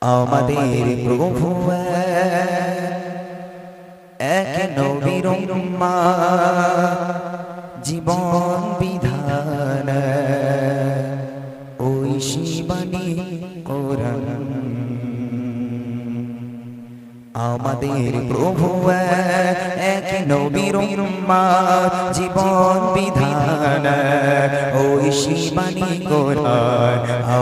আমাদের প্রভু এক নবীর মা জীবন বিধান। ওই শিবানী কোরআন। আমাদের প্রভু এক নবীর জীবন বিধান। ওই শিবানী কোরআন।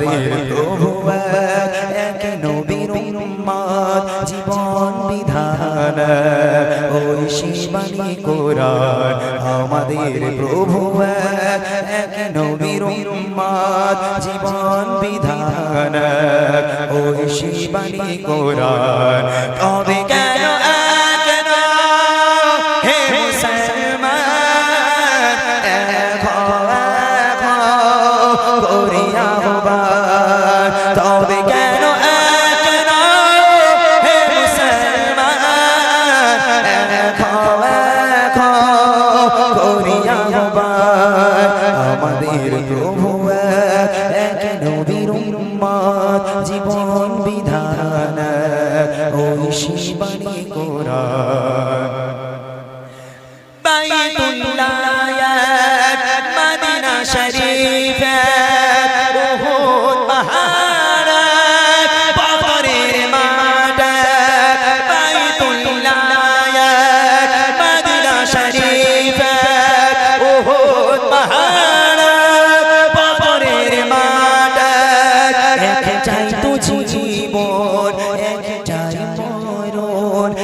আমাদের প্রভু নবীর উম্মত জীবন বিধান ওই শিবানী কোরআন আমাদের প্রভু এক নবীর উম্মত জীবন বিধান ওই শিবানী কোরআন। তবে আমাদের প্রভু এক নবীর উম্মত জীবন বিধান ওই শিবানী কোরআন।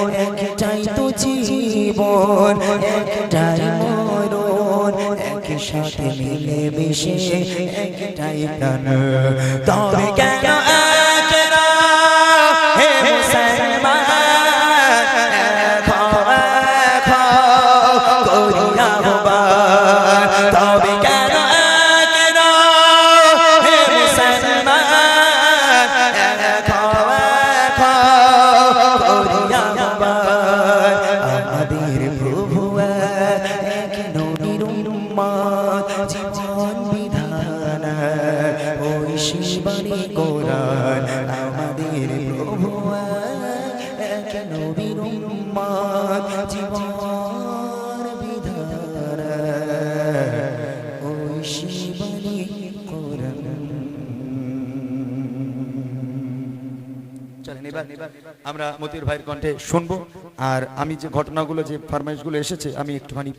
মরণ এক চাই তো জীবন, একটাই মরণ এক সাথে মিলে মিশে একটাই প্রাণ। তবে কেন শিবানী কোরআন। আমাদের প্রভু এক নবীর উম্মত জীবন এবার আমরা মতির ভাইয়ের কণ্ঠে শুনব। আর আমি যে ঘটনাগুলো, যে ফরমাইশগুলো এসেছে, আমি একটুখানি